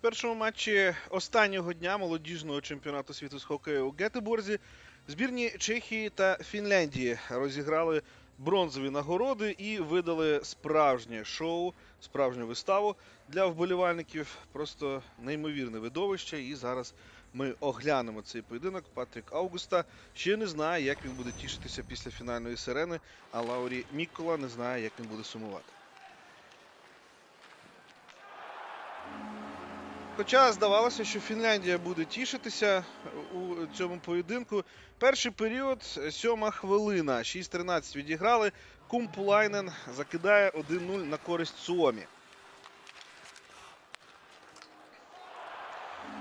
Першому матчі останнього дня молодіжного чемпіонату світу з хокею у Гетеборзі збірні Чехії та Фінляндії розіграли бронзові нагороди і видали справжнє шоу, справжню виставу для вболівальників. Просто неймовірне видовище. І зараз ми оглянемо цей поєдинок. Патрік Аугуста ще не знає, як він буде тішитися після фінальної сирени, а Лаурі Мікола не знає, як він буде сумувати. Хоча здавалося, що Фінляндія буде тішитися у цьому поєдинку. Перший період, сьома хвилина, 6-13 відіграли. Кумпулайнен закидає 1-0 на користь Суомі.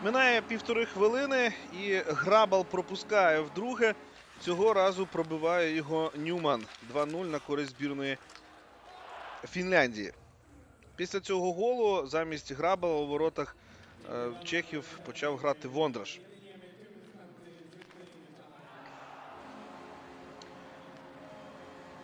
Минає півтори хвилини і Грабал пропускає вдруге. Цього разу пробиває його Ньюман 2-0 на користь збірної Фінляндії. Після цього голу замість Грабала у воротах е, Чехів почав грати Вондраш.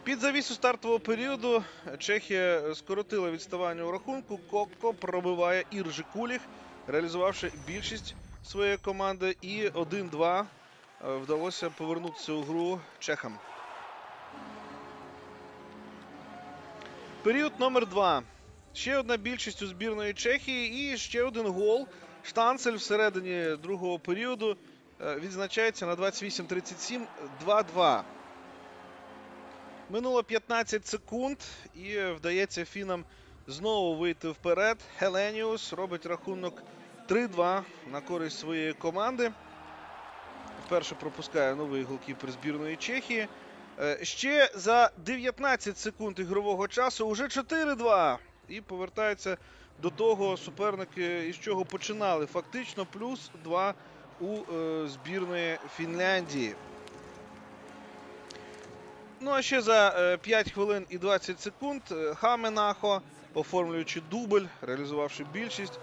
Під завісу стартового періоду Чехія скоротила відставання у рахунку. Коко пробиває Іржи Куліх, реалізувавши більшість своєї команди. І 1-2 е, вдалося повернутися у гру чехам. Період номер 2. Ще одна більшість у збірної Чехії і ще один гол. Штанцель всередині другого періоду е, відзначається на 28-37 2-2. Минуло 15 секунд і вдається фінам знову вийти вперед. Хеленіус робить рахунок 3-2 на користь своєї команди. Вперше пропускає новий голкіпер збірної Чехії. Е, Ще за 19 секунд ігрового часу уже 4-2. І повертаються до того суперники, із чого починали. Фактично плюс 2 у е, збірної Фінляндії. Ну а ще за е, 5 хвилин і 20 секунд е, Хаменахо, оформлюючи дубль, реалізувавши більшість,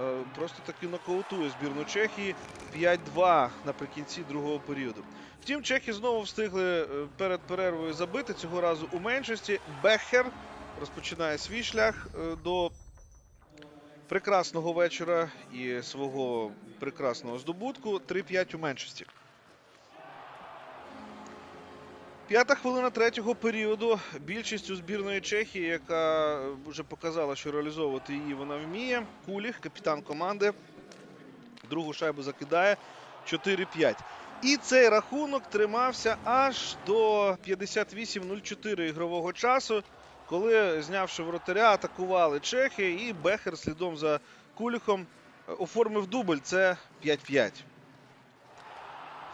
е, просто таки нокаутує збірну Чехії 5-2 наприкінці другого періоду. Втім, чехи знову встигли е, перед перервою забити цього разу у меншості. Бехер розпочинає свій шлях е, до прекрасного вечора і свого прекрасного здобутку 3-5 у меншості. П'ята хвилина третього періоду. Більшість у збірної Чехії, яка вже показала, що реалізовувати її вона вміє. Куліх, капітан команди. Другу шайбу закидає 4-5. І цей рахунок тримався аж до 58-04 ігрового часу, коли, знявши воротаря, атакували чехи, і Бехер слідом за Куліхом е, оформив дубль. Це 5-5.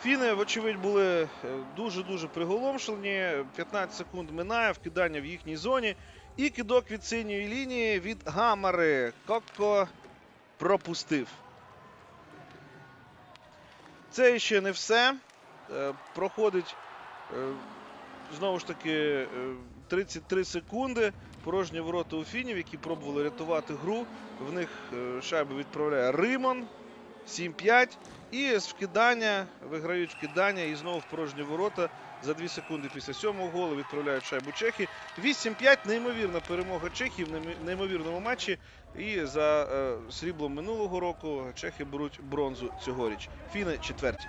Фіни, вочевидь, були е, дуже-дуже приголомшлені. 15 секунд минає, вкидання в їхній зоні. І кидок від синьої лінії від Гамари. Кокко пропустив. Це ще не все. Е, Проходить знову ж таки е, 33 секунди. Порожні ворота у фінів, які пробували рятувати гру. В них е, шайбу відправляє Римон. 7-5. І з вкидання виграють вкидання і знову в порожні ворота. За 2 секунди після сьомого голу відправляють шайбу Чехії. 8-5. Неймовірна перемога Чехії в неймовірному матчі. І за е, сріблом минулого року чехи беруть бронзу цьогоріч. Фіни четверті.